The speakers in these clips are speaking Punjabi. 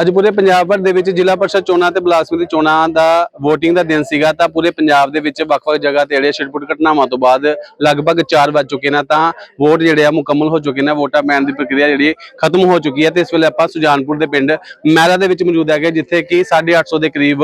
ਅੱਜ ਪੂਰੇ ਪੰਜਾਬ ਭਰ ਦੇ ਵਿੱਚ ਜ਼ਿਲ੍ਹਾ ਪਰਿਸ਼ਦ ਚੋਣਾਂ ਤੇ ਬਲਾਕ ਦੀ ਚੋਣਾਂ ਦਾ VOTING ਦਾ ਦਿਨ ਸੀਗਾ, ਤਾਂ ਪੂਰੇ ਪੰਜਾਬ ਦੇ ਵਿੱਚ ਵੱਖ-ਵੱਖ ਜਗ੍ਹਾ ਤੇ ਜਿਹੜੇ ਛਿਟਪੁਟ ਘਟਨਾਵਾਂ ਤੋਂ ਬਾਅਦ ਲਗਭਗ 4 ਵੱਜ ਚੁੱਕੇ ਨੇ, ਤਾਂ ਵੋਟ ਜਿਹੜੇ ਆ ਮੁਕੰਮਲ ਹੋ ਚੁੱਕੇ ਨੇ, ਵੋਟਾਂ ਪੈਣ ਦੀ ਪ੍ਰਕਿਰਿਆ ਜਿਹੜੀ ਖਤਮ ਹੋ ਚੁੱਕੀ ਹੈ ਤੇ ਇਸ ਵੇਲੇ ਆਪਾਂ ਸੁਜਾਨਪੁਰ ਦੇ ਪਿੰਡ ਮਹਿਰਾ ਦੇ ਵਿੱਚ ਮੌਜੂਦ ਹੈਗੇ, ਜਿੱਥੇ ਕਿ 850 ਦੇ ਕਰੀਬ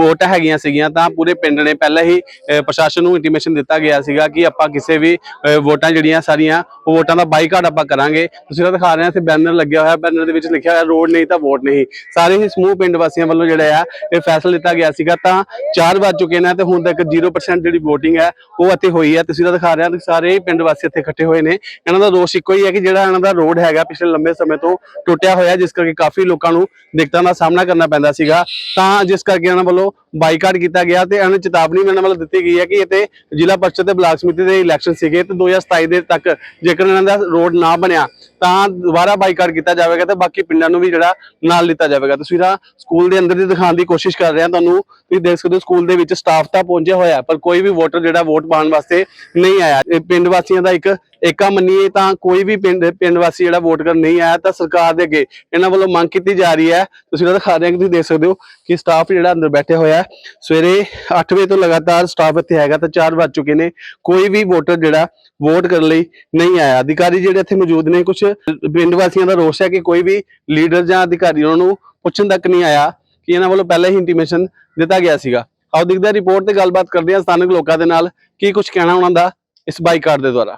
ਵੋਟ ਹੈਗੀਆਂ ਸੀਗੀਆਂ, ਤਾਂ ਪੂਰੇ ਪਿੰਡ ਨੇ ਪਹਿਲਾਂ ਹੀ ਪ੍ਰਸ਼ਾਸਨ ਨੂੰ ਇੰਟੀਮੇਸ਼ਨ ਦਿੱਤਾ ਗਿਆ ਸੀਗਾ ਕਿ ਆਪਾਂ ਕਿਸੇ ਵੀ ਵੋਟਾਂ ਜਿਹੜੀਆਂ ਸਾਰੀਆਂ ਵੋਟਾਂ ਦਾ ਬਾਈਕਾਟ ਆਪਾਂ ਕਰਾਂਗੇ। ਤੁਸੀਂ ਦਿਖਾ ਰਹੇ ਹੋ, ਇੱਥੇ ਬੈਨਰ ਲੱਗਿਆ ਹੋਇਆ ਬੈਨਰ ਦੇ ਵਿੱਚ ਲਿਖਿਆ ਹੋਇਆ ਰੋਡ ਨਹੀਂ ਤਾਂ ਵੋਟ ਨਹੀਂ। ਸਾਰੇ ਹੀ ਸਮੂਹ ਪਿੰਡ ਵਾਸੀਆਂ ਵੱਲੋਂ ਜਿਹੜਾ ਆ, ਇਹ ਫੈਸਲਾ ਲਿੱਤਾ ਗਿਆ ਸੀਗਾ ਤਾਂ 4 ਵੱਜ ਚੁੱਕੇ ਨੇ ਤੇ ਹੁਣ ਤੱਕ 0% ਜਿਹੜੀ VOTING ਹੈ, ਉਹ ਇੱਥੇ ਹੋਈ ਹੈ। ਤੁਸੀਂ ਦਿਖਾ ਰਹੇ ਹੋ ਸਾਰੇ ਹੀ ਪਿੰਡ ਵਾਸੀ ਇੱਥੇ ਇਕੱਠੇ ਹੋਏ ਨੇ। ਇਹਨਾਂ ਦਾ ਦੋਸ਼ ਇੱਕੋ ਹੀ ਹੈ ਕਿ ਜਿਹੜਾ ਇਹਨਾਂ ਦਾ ਰੋਡ ਹੈਗਾ, ਪਿਛਲੇ ਲੰਬੇ ਸਮੇਂ ਤੋਂ ਟੁੱਟਿਆ ਹੋਇਆ, ਜਿਸ ਕਰਕੇ ਕਾਫੀ ਲੋਕਾਂ ਨੂੰ ਦਿੱਕਤਾਂ ਦਾ ਸਾਹਮਣਾ ਕਰਨਾ ਪੈਂਦਾ ਸੀਗਾ। ਤਾਂ ਜਿਸ ਕਰਕੇ ਇਹਨਾਂ ਵੱਲੋਂ ਬਾਈਕਾਟ ਕੀਤਾ ਗਿਆ ਤੇ ਇਹਨਾਂ ਨੂੰ ਚੇਤਾਵਨੀ ਵੀ ਇਹਨਾਂ ਵੱਲੋਂ ਦਿੱਤੀ ਗਈ ਹੈ ਕਿ ਇਹ ਜ਼ਿਲ੍ਹਾ ਪਰਿਸ਼ਦ ਤੇ ਬਲਾਕ ਸਮਿਤੀ ਦੇ ਇਲੈਕਸ਼ਨ ਸੀਗੇ ਤੇ 2027 ਦੇ ਤੱਕ ਜੇਕਰ ਇਹਨਾਂ ਦਾ ਰੋਡ ਨਾ ਬਣਿਆ, ਤਾਂ ਦੁਬਾਰਾ ਬਾਈਕਾਟ ਕੀਤਾ ਜਾਵੇਗਾ ਤੇ ਬਾਕੀ ਪਿੰਡਾਂ ਨੂੰ ਵੀ ਜਿਹੜਾ ਨਾਲ ਲਿੱਤਾ ਕੀਤਾ ਜਾਵੇਗਾ। ਤਸਵੀਰਾਂ ਸਕੂਲ ਦੇ ਅੰਦਰ ਦੀ ਦਿਖਾਉਣ ਦੀ ਕੋਸ਼ਿਸ਼ ਕਰ ਰਹੇ ਹਾਂ ਤੁਹਾਨੂੰ। ਤੁਸੀਂ ਦੇਖ ਸਕਦੇ ਹੋ ਸਕੂਲ ਦੇ ਵਿੱਚ ਸਟਾਫ ਤਾਂ ਪਹੁੰਚਿਆ ਹੋਇਆ ਪਰ ਕੋਈ ਵੀ ਵੋਟਰ ਜਿਹੜਾ ਵੋਟ ਪਾਉਣ ਵਾਸਤੇ ਨਹੀਂ ਆਇਆ। ਇਹ ਪਿੰਡ ਵਾਸੀਆਂ ਦਾ ਇੱਕ ਏਕਾ ਮੰਨੀਏ ਤਾਂ ਕੋਈ ਵੀ ਪਿੰਡ ਪਿੰਡ ਵਾਸੀ ਜਿਹੜਾ ਵੋਟ ਕਰਨ ਨਹੀਂ ਆਇਆ ਤਾਂ ਸਰਕਾਰ ਦੇ ਅੱਗੇ ਇਹਨਾਂ ਵੱਲੋਂ ਮੰਗ ਕੀਤੀ ਜਾ ਰਹੀ ਹੈ। ਤੁਸੀਂ ਉਹ ਦਿਖਾ ਰਹੇ ਤੁਸੀਂ ਦੇਖ ਸਕਦੇ ਹੋ ਕਿ ਸਟਾਫ ਜਿਹੜਾ ਅੰਦਰ ਬੈਠੇ ਹੋਇਆ ਸਵੇਰੇ 8 ਵਜੇ ਤੋਂ ਲਗਾਤਾਰ ਸਟਾਫ ਇੱਥੇ ਹੈਗਾ ਤਾਂ 4 ਵੱਜ ਚੁੱਕੇ ਨੇ। ਕੋਈ ਵੀ ਵੋਟਰ ਜਿਹੜਾ ਵੋਟ ਕਰਨ ਲਈ ਨਹੀਂ ਆਇਆ। ਅਧਿਕਾਰੀ ਜਿਹੜੇ ਇੱਥੇ ਮੌਜੂਦ ਨੇ ਕੁਝ ਪਿੰਡ ਵਾਸੀਆਂ ਦਾ ਰੋਸ ਹੈ ਕਿ ਕੋਈ ਵੀ ਲੀਡਰ ਜਾਂ ਅਧਿਕਾਰੀ ਉਹਨਾਂ ਨੂੰ ਪੁੱਛਣ ਤੱਕ ਨਹੀਂ ਆਇਆ ਕਿ ਇਹਨਾਂ ਵੱਲੋਂ ਪਹਿਲਾਂ ਹੀ ਇੰਟੀਮੇਸ਼ਨ ਦਿੱਤਾ ਗਿਆ ਸੀਗਾ। ਆਓ ਦੇਖਦੇ ਰਿਪੋਰਟ ਤੇ ਗੱਲਬਾਤ ਕਰਦੇ ਹਾਂ ਸਥਾਨਕ ਲੋਕਾਂ ਦੇ ਨਾਲ ਕੀ ਕੁਝ ਕਹਿਣਾ ਉਹਨਾਂ ਦਾ ਇਸ ਬਾਈਕਾਟ ਦੇ ਦੁਆਰਾ।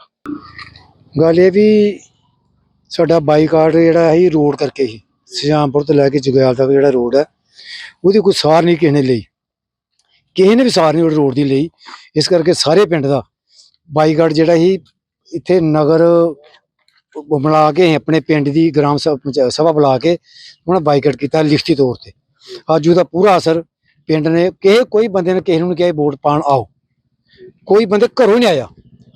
ਗੱਲ ਇਹ ਵੀ ਸਾਡਾ ਬਾਈਕਾਟ ਜਿਹੜਾ ਹੈ ਰੋਡ ਕਰਕੇ ਹੀ ਸਿਆਮਪੁਰ ਤੋਂ ਲੈ ਕੇ ਜੁਗਿਆਲ ਤੱਕ ਜਿਹੜਾ ਰੋਡ ਹੈ, ਉਹਦੀ ਕੋਈ ਸਾਰ ਨਹੀਂ ਕਿਸੇ ਨੇ ਲਈ। ਕਿਸੇ ਨੇ ਵੀ ਸਾਰ ਨਹੀਂ ਉਹ ਰੋਡ ਦੀ ਲਈ। ਇਸ ਕਰਕੇ ਸਾਰੇ ਪਿੰਡ ਦਾ ਬਾਈਕਾਟ ਜਿਹੜਾ ਹੀ ਇੱਥੇ ਨਗਰ ਬੁਲਾ ਕੇ, ਆਪਣੇ ਪਿੰਡ ਦੀ ਗ੍ਰਾਮ ਸਭਾ, ਪੰਚਾਇਤ ਸਭਾ ਬੁਲਾ ਕੇ ਉਹਨਾਂ ਬਾਈਕਾਟ ਕੀਤਾ ਲਿਖਤੀ ਤੌਰ ਤੇ। ਅੱਜ ਉਹਦਾ ਪੂਰਾ ਅਸਰ ਪਿੰਡ ਨੇ, ਕਿਸੇ, ਕੋਈ ਬੰਦੇ ਨੇ ਕਿਸੇ ਨੂੰ ਨਹੀਂ ਕਿਹਾ ਵੋਟ ਪਾਣ ਆਓ। ਕੋਈ ਬੰਦੇ ਘਰੋਂ ਨਹੀਂ ਆਇਆ।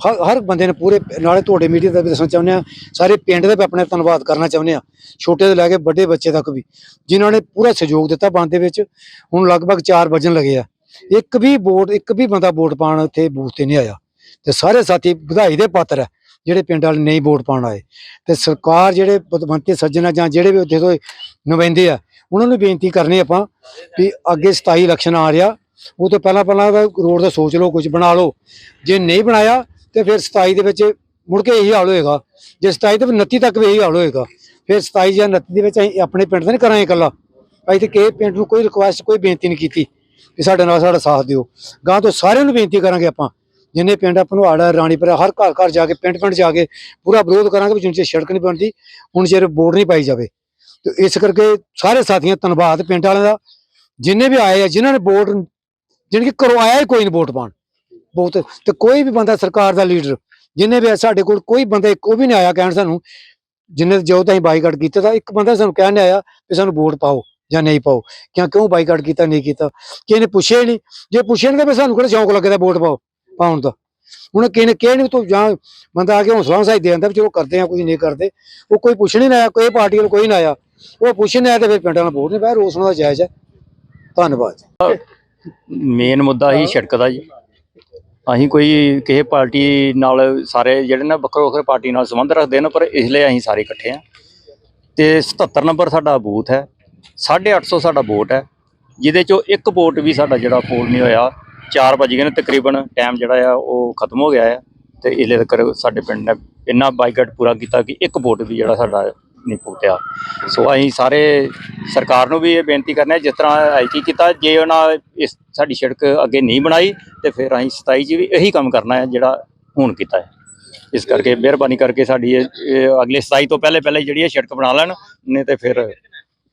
ਹਰ ਹਰ ਬੰਦੇ ਨੇ ਪੂਰੇ ਨਾਲੇ ਤੁਹਾਡੇ ਮੀਡੀਆ ਦਾ ਵੀ ਦੱਸਣਾ ਚਾਹੁੰਦੇ ਆ ਸਾਰੇ ਪਿੰਡ ਦਾ ਵੀ ਆਪਣੇ ਧੰਨਵਾਦ ਕਰਨਾ ਚਾਹੁੰਦੇ ਆ ਛੋਟੇ ਤੋਂ ਲੈ ਕੇ ਵੱਡੇ ਬੱਚੇ ਤੱਕ ਵੀ, ਜਿਨ੍ਹਾਂ ਨੇ ਪੂਰਾ ਸਹਿਯੋਗ ਦਿੱਤਾ ਬੰਦ ਦੇ ਵਿੱਚ, ਹੁਣ ਲਗਭਗ 4 ਵਜਣ ਲੱਗੇ ਆ। ਇੱਕ ਵੀ ਵੋਟ, ਇੱਕ ਵੀ ਬੰਦਾ ਵੋਟ ਪਾਣ ਇੱਥੇ ਬੂਥ ਤੇ ਨਹੀਂ ਆਇਆ। ਤੇ ਸਾਰੇ ਸਾਥੀ ਵਧਾਈ ਦੇ ਪਾਤਰ ਹੈ ਜਿਹੜੇ ਪਿੰਡ ਵਾਲੇ ਨਹੀਂ ਵੋਟ ਪਾਣ ਆਏ। ਤੇ ਸਰਕਾਰ ਜਿਹੜੇ ਪਤਵੰਤੇ ਸੱਜਣਾ ਜਾਂ ਜਿਹੜੇ ਵੀ ਉੱਥੇ ਤੋਂ ਨੁਮਾਇੰਦੇ ਆ, ਉਹਨਾਂ ਨੂੰ ਬੇਨਤੀ ਕਰਨੀ ਆਪਾਂ ਵੀ ਅੱਗੇ 27 ਇਲੈਕਸ਼ਨ ਆ ਰਿਹਾ, ਉਹ ਤੋਂ ਪਹਿਲਾਂ ਪਹਿਲਾਂ ਰੋਡ ਦਾ ਸੋਚ ਲਓ ਕੁਝ ਬਣਾ ਲਓ। ਜੇ ਨਹੀਂ ਬਣਾਇਆ ਤੇ ਫਿਰ 27 ਦੇ ਵਿੱਚ ਮੁੜ ਕੇ ਇਹੀ ਹਾਲ ਹੋਏਗਾ। ਜੇ 27 ਤੇ 29 ਤੱਕ ਵੀ ਇਹੀ ਹਾਲ ਹੋਏਗਾ, ਫਿਰ 27 ਜਾਂ 29 ਦੇ ਵਿੱਚ ਅਸੀਂ ਆਪਣੇ ਪਿੰਡ ਦਾ ਨਹੀਂ ਕਰਾਂਗੇ ਇਕੱਲਾ। ਅਸੀਂ ਤੇ ਕਿਸੇ ਪਿੰਡ ਨੂੰ ਕੋਈ ਰਿਕੁਐਸਟ ਕੋਈ ਬੇਨਤੀ ਨਹੀਂ ਕੀਤੀ ਕਿ ਸਾਡੇ ਨਾਲ ਸਾਡਾ ਸਾਥ ਦਿਓ। ਗਾਂ ਤੋਂ ਸਾਰਿਆਂ ਨੂੰ ਬੇਨਤੀ ਕਰਾਂਗੇ ਆਪਾਂ, ਜਿੰਨੇ ਪਿੰਡ ਭਨਵਾੜਾ, ਰਾਣੀਪੁਰਾ, ਹਰ ਘਰ ਘਰ ਜਾ ਕੇ, ਪਿੰਡ ਪਿੰਡ ਜਾ ਕੇ ਪੂਰਾ ਵਿਰੋਧ ਕਰਾਂਗੇ ਵੀ ਜਿੰਨ ਚਿਰ ਸੜਕ ਨਹੀਂ ਬਣਦੀ, ਹੁਣ ਚਿਰ ਵੋਟ ਨਹੀਂ ਪਾਈ ਜਾਵੇ। ਤੇ ਇਸ ਕਰਕੇ ਸਾਰੇ ਸਾਥੀਆਂ ਦਾ ਧੰਨਵਾਦ ਪਿੰਡ ਵਾਲਿਆਂ ਦਾ, ਜਿੰਨੇ ਵੀ ਆਏ ਆ, ਜਿਨ੍ਹਾਂ ਨੇ ਵੋਟ, ਜਾਣੀ ਕਿ ਕਰਵਾਇਆ ਕੋਈ ਨਹੀਂ ਵੋਟ ਪਾਉਣ। ਬਹੁਤ ਤੇ ਕੋਈ ਵੀ ਬੰਦਾ ਸਰਕਾਰ ਦਾ ਲੀਡਰ ਜਿੰਨੇ ਵੀ ਸਾਡੇ ਕੋਲ ਕੋਈ ਬੰਦਾ ਇੱਕ ਉਹ ਵੀ ਨਹੀਂ ਆਇਆ ਕਹਿਣ ਸਾਨੂੰ ਜਿੰਨੇ ਜੋ ਤਾਂ ਅਸੀਂ ਬਾਈਕਾਟ ਕੀਤਾ ਤਾਂ ਇੱਕ ਬੰਦਾ ਸਾਨੂੰ ਕਹਿਣ ਆਇਆ ਵੀ ਸਾਨੂੰ ਵੋਟ ਪਾਓ ਜਾਂ ਨਹੀਂ ਪਾਓ ਕਿਉਂ ਕਿਉਂ ਬਾਈਕਾਟ ਕੀਤਾ ਨਹੀਂ ਕੀਤਾ। ਕਿਸੇ ਨੇ ਪੁੱਛਿਆ ਨਹੀਂ। ਜੇ ਪੁੱਛਣਗੇ ਵੀ ਸਾਨੂੰ ਕਿਹੜਾ ਸ਼ੌਂਕ ਲੱਗਦਾ ਵੋਟ ਪਾਓ ਪਾਉਣ ਦਾ। ਹੁਣ ਕਿਸੇ ਨੇ ਕਿਹਾ ਨਹੀਂ ਤੂੰ ਜਾਂ ਬੰਦਾ ਆ ਕੇ ਹੌਸਲਾ ਹਸਾਈ ਦੇ ਦਿੰਦਾ ਵੀ ਚਲੋ ਕਰਦੇ ਆ ਕੁਝ ਨਹੀਂ ਕਰਦੇ। ਉਹ ਕੋਈ ਪੁੱਛਣ ਹੀ ਨਾ ਆਇਆ ਕੋਈ ਪਾਰਟੀ ਵੱਲ ਕੋਈ ਨਾ ਆਇਆ। ਉਹ ਪੁੱਛਣ ਆਇਆ ਤੇ ਫਿਰ ਪਿੰਡਾਂ ਨਾਲ ਵੋਟ ਨਹੀਂ ਪਾਇਆ ਰੋਸ ਉਹਨਾਂ ਦਾ ਜਾਇਜ਼ ਹੈ। ਧੰਨਵਾਦ। ਮੇਨ ਮੁੱਦਾ ਹੀ ਸੜਕ ਦਾ ਜੀ। ਅਸੀਂ ਕੋਈ ਕਿਸੇ ਪਾਰਟੀ ਨਾਲ ਸਾਰੇ ਜਿਹੜੇ ਨਾ ਵੱਖਰੇ ਵੱਖਰੇ ਪਾਰਟੀ ਨਾਲ ਸੰਬੰਧ ਰੱਖਦੇ ਨੇ, ਪਰ ਇਸ ਲਈ ਅਸੀਂ ਸਾਰੇ ਇਕੱਠੇ ਆ ਤੇ 77 ਨੰਬਰ ਸਾਡਾ ਬੂਥ ਹੈ 850 ਸਾਡਾ ਵੋਟ ਹੈ, ਜਿਹਦੇ ਚੋਂ ਇੱਕ ਵੋਟ ਵੀ ਸਾਡਾ ਜਿਹੜਾ ਪੋਲ ਨਹੀਂ ਹੋਇਆ। 4 ਵਜ ਗਏ ਨੇ ਤਕਰੀਬਨ ਟਾਈਮ ਜਿਹੜਾ ਆ ਉਹ ਖਤਮ ਹੋ ਗਿਆ ਹੈ ਤੇ ਇਸ ਤੱਕ ਸਾਡੇ ਪਿੰਡ ਨੇ ਇੰਨਾ ਬਾਈਕਾਟ ਪੂਰਾ ਕੀਤਾ ਕਿ ਇੱਕ ਵੋਟ ਵੀ ਜਿਹੜਾ ਸਾਡਾ ਨਹੀਂ ਪੁੱਟਿਆ ਸੋ ਅਸੀਂ ਸਾਰੇ ਸਰਕਾਰ ਨੂੰ ਵੀ ਇਹ ਬੇਨਤੀ ਕਰਨਾ ਹੈ, ਜਿਸ ਤਰ੍ਹਾਂ ਐਤੀ ਕੀਤਾ ਜੇ ਉਹਨਾਂ ਇਸ ਸਾਡੀ ਸੜਕ ਅੱਗੇ ਨਹੀਂ ਬਣਾਈ ਤੇ ਫਿਰ ਅਸੀਂ 27 ਚ ਵੀ ਇਹੀ ਕੰਮ ਕਰਨਾ ਹੈ ਜਿਹੜਾ ਹੁਣ ਕੀਤਾ ਹੈ। ਇਸ ਕਰਕੇ ਮਿਹਰਬਾਨੀ ਕਰਕੇ ਸਾਡੀ ਇਹ ਅਗਲੇ 27 ਤੋਂ ਪਹਿਲੇ ਪਹਿਲੇ ਜਿਹੜੀ ਇਹ ਸੜਕ ਬਣਾ ਲੈਣ ਨਹੀਂ ਤੇ ਫਿਰ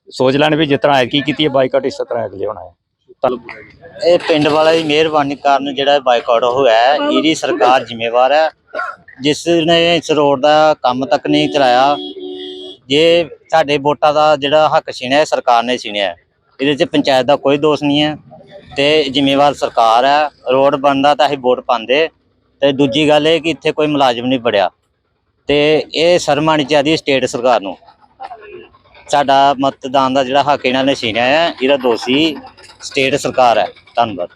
ਸੋਚ ਲੈਣ ਵੀ ਜਿਸ ਤਰ੍ਹਾਂ ਐਤਕੀ ਕੀਤੀ ਹੈ ਬਾਈਕਾਟ ਇਸ ਤਰ੍ਹਾਂ ਅਗਲੇ ਹੋਣਾ ਹੈ ਇਹ ਪਿੰਡ ਵਾਲਾ ਦੀ ਮਿਹਰਬਾਨੀ ਕਾਰਨ ਜਿਹੜਾ ਬਾਈਕਾਟ ਹੋਇਆ ਹੈ, ਇਹਦੀ ਸਰਕਾਰ ਜ਼ਿੰਮੇਵਾਰ ਹੈ। ਜਿਸ ਨੇ ਇਸ ਰੋਡ ਦਾ ਕੰਮ ਤੱਕ ਨਹੀਂ ਚਲਾਇਆ ਜੇ ਸਾਡੇ ਵੋਟਾਂ ਦਾ ਜਿਹੜਾ ਹੱਕ ਛੀਣਿਆ ਇਹ ਸਰਕਾਰ ਨੇ ਛੀਣਿਆ ਹੈ। ਇਹਦੇ 'ਚ ਪੰਚਾਇਤ ਦਾ ਕੋਈ ਦੋਸ਼ ਨਹੀਂ ਹੈ ਤੇ ਜ਼ਿੰਮੇਵਾਰ ਸਰਕਾਰ ਹੈ, ਰੋਡ ਬਣਦਾ ਤਾਂ ਅਸੀਂ ਵੋਟ ਪਾਉਂਦੇ, ਤੇ ਦੂਜੀ ਗੱਲ ਇਹ ਕਿ ਇੱਥੇ ਕੋਈ ਮੁਲਾਜ਼ਮ ਨਹੀਂ ਬੜਿਆ ਤੇ ਇਹ ਸ਼ਰਮ ਆਉਣੀ ਚਾਹੀਦੀ ਸਟੇਟ ਸਰਕਾਰ ਨੂੰ ਸਾਡਾ ਮਤਦਾਨ ਦਾ ਜਿਹੜਾ ਹੱਕ ਇਹਨਾਂ ਨੇ ਛੀਣਿਆ ਹੈ, ਇਹਦਾ ਦੋਸ਼ੀ ਸਟੇਟ ਸਰਕਾਰ ਹੈ ਧੰਨਵਾਦ